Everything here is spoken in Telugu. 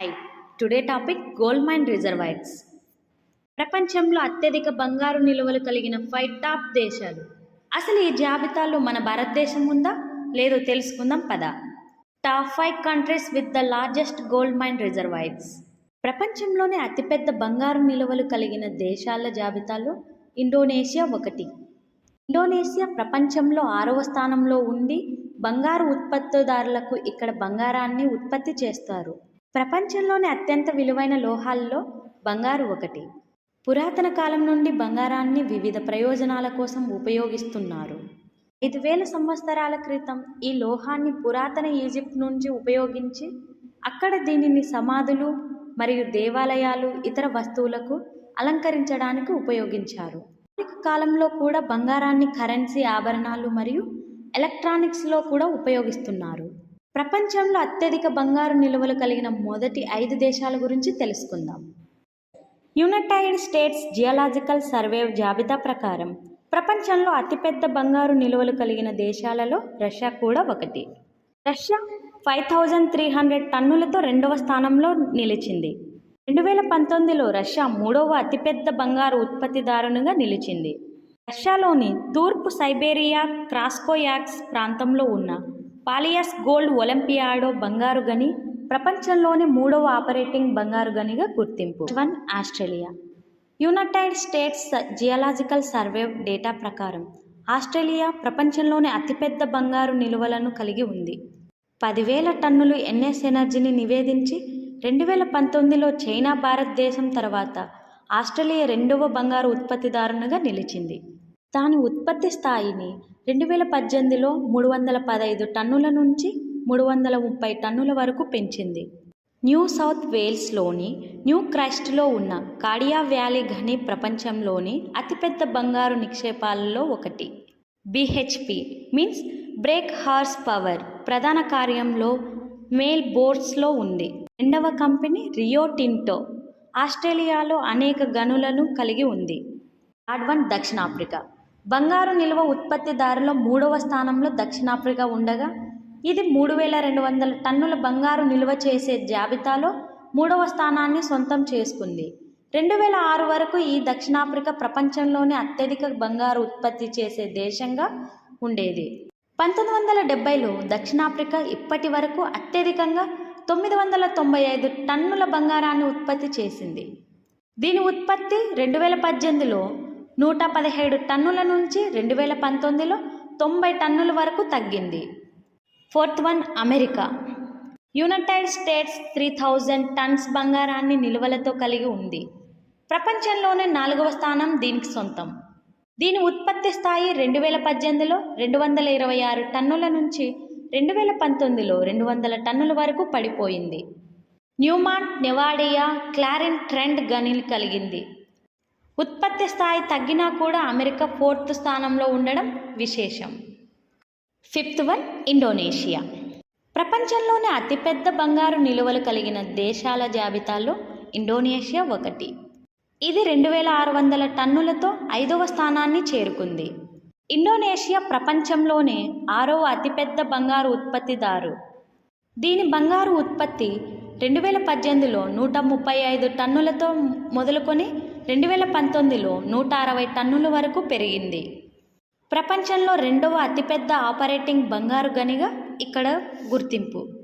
Hi today topic gold mine reservoirs ప్రపంచంలో అత్యధిక బంగారు నిల్వలు కలిగిన ఫైవ్ టాప్ దేశాలు. అసలు ఈ జాబితాలో మన భారతదేశం ఉందా? లేదో తెలుసుకుందాం పద. Top five countries with the largest gold mine reservoirs ప్రపంచంలోనే అతిపెద్ద బంగారు నిల్వలు కలిగిన దేశాల జాబితాలో ఇండోనేషియా ఒకటి. ఇండోనేషియా ప్రపంచంలో ఆరవ స్థానంలో ఉండి బంగారు ఉత్పత్తిదారులకు ఇక్కడ బంగారాన్ని ఉత్పత్తి చేస్తారు. ప్రపంచంలోని అత్యంత విలువైన లోహాల్లో బంగారు ఒకటి. పురాతన కాలం నుండి బంగారాన్ని వివిధ ప్రయోజనాల కోసం ఉపయోగిస్తున్నారు. ఐదు వేల సంవత్సరాల క్రితం ఈ లోహాన్ని పురాతన ఈజిప్ట్ నుంచి ఉపయోగించి అక్కడ దీనిని సమాధులు మరియు దేవాలయాలు ఇతర వస్తువులకు అలంకరించడానికి ఉపయోగించారు. ఆధునిక కాలంలో కూడా బంగారాన్ని కరెన్సీ ఆభరణాలు మరియు ఎలక్ట్రానిక్స్లో కూడా ఉపయోగిస్తున్నారు. ప్రపంచంలో అత్యధిక బంగారు నిల్వలు కలిగిన మొదటి ఐదు దేశాల గురించి తెలుసుకుందాం. యునైటెడ్ స్టేట్స్ జియాలజికల్ సర్వే జాబితా ప్రకారం ప్రపంచంలో అతిపెద్ద బంగారు నిల్వలు కలిగిన దేశాలలో రష్యా కూడా ఒకటి. Russia five thousand three hundred టన్నులతో రెండవ స్థానంలో నిలిచింది. రెండు వేల పంతొమ్మిదిలో రష్యా మూడవ అతిపెద్ద బంగారు ఉత్పత్తిదారునిగా నిలిచింది. రష్యాలోని తూర్పు సైబేరియా క్రాస్కోయాక్స్ ప్రాంతంలో ఉన్న పాలియస్ గోల్డ్ ఒలింపియాడో బంగారు గని ప్రపంచంలోని మూడవ ఆపరేటింగ్ బంగారు గనిగా గుర్తింపు. One Australia. United States geological survey data ప్రకారం ఆస్ట్రేలియా ప్రపంచంలోని అతిపెద్ద బంగారు నిల్వలను కలిగి ఉంది. పదివేల టన్నులు ఎన్ఎస్ ఎనర్జీని నివేదించి రెండు వేల పంతొమ్మిదిలో చైనా భారతదేశం తర్వాత ఆస్ట్రేలియా రెండవ బంగారు ఉత్పత్తిదారునిగా నిలిచింది. దాని ఉత్పత్తి స్థాయిని రెండు వేల పద్దెనిమిదిలో మూడు వందల పదహైదు టన్నుల నుంచి మూడు వందల ముప్పై టన్నుల వరకు పెంచింది. న్యూ సౌత్ వేల్స్లోని న్యూ క్రైస్ట్లో ఉన్న కాడియా వ్యాలీ గని ప్రపంచంలోని అతిపెద్ద బంగారు నిక్షేపాలలో ఒకటి. BHP means brake horsepower ప్రధాన కార్యంలో మేల్ బోర్డ్స్లో ఉంది. రెండవ కంపెనీ రియో టింటో ఆస్ట్రేలియాలో అనేక గనులను కలిగి ఉంది. ఆడ్వన్ దక్షిణాఫ్రికా బంగారు నిల్వ ఉత్పత్తిదారులో మూడవ స్థానంలో దక్షిణాఫ్రికా ఉండగా ఇది మూడు వేల రెండు వందల టన్నుల బంగారు నిల్వ చేసే జాబితాలో మూడవ స్థానాన్ని సొంతం చేసుకుంది. రెండు వేల ఆరు వరకు ఈ దక్షిణాఫ్రికా ప్రపంచంలోనే అత్యధిక బంగారు ఉత్పత్తి చేసే దేశంగా ఉండేది. పంతొమ్మిది వందల డెబ్బైలో దక్షిణాఫ్రికా ఇప్పటి వరకు అత్యధికంగా తొమ్మిది వందల తొంభై ఐదు టన్నుల బంగారాన్ని ఉత్పత్తి చేసింది. దీని ఉత్పత్తి రెండు వేల పద్దెనిమిదిలో నూట పదిహేడు టన్నుల నుంచి రెండు వేల పంతొమ్మిదిలో తొంభై టన్నుల వరకు తగ్గింది. Fourth one America. United States three thousand tons బంగారాన్ని నిల్వలతో కలిగి ఉంది. ప్రపంచంలోనే నాలుగవ స్థానం దీనికి సొంతం. దీని ఉత్పత్తి స్థాయి రెండు వేల పద్దెనిమిదిలో రెండు వందల ఇరవై ఆరు టన్నుల నుంచి రెండు వేల పంతొమ్మిదిలో రెండు వందల టన్నుల వరకు పడిపోయింది. న్యూమాంట్ నెవాడియా క్లారిన్ ట్రెండ్ గనిని కలిగింది. ఉత్పత్తి స్థాయి తగ్గినా కూడా అమెరికా ఫోర్త్ స్థానంలో ఉండడం విశేషం. Fifth one Indonesia. ప్రపంచంలోనే అతిపెద్ద బంగారు నిలువలు కలిగిన దేశాల జాబితాలో ఇండోనేషియా ఒకటి. ఇది రెండు వేల ఆరు వందల టన్నులతో ఐదవ స్థానాన్ని చేరుకుంది. ఇండోనేషియా ప్రపంచంలోనే ఆరవ అతిపెద్ద బంగారు ఉత్పత్తిదారు. దీని బంగారు ఉత్పత్తి రెండు వేల పద్దెనిమిదిలో నూట ముప్పై ఐదు టన్నులతో మొదలుకొని రెండు వేల పంతొమ్మిదిలో నూట అరవై టన్నుల వరకు పెరిగింది. ప్రపంచంలో రెండవ అతిపెద్ద ఆపరేటింగ్ బంగారు గనిగా ఇక్కడ గుర్తింపు.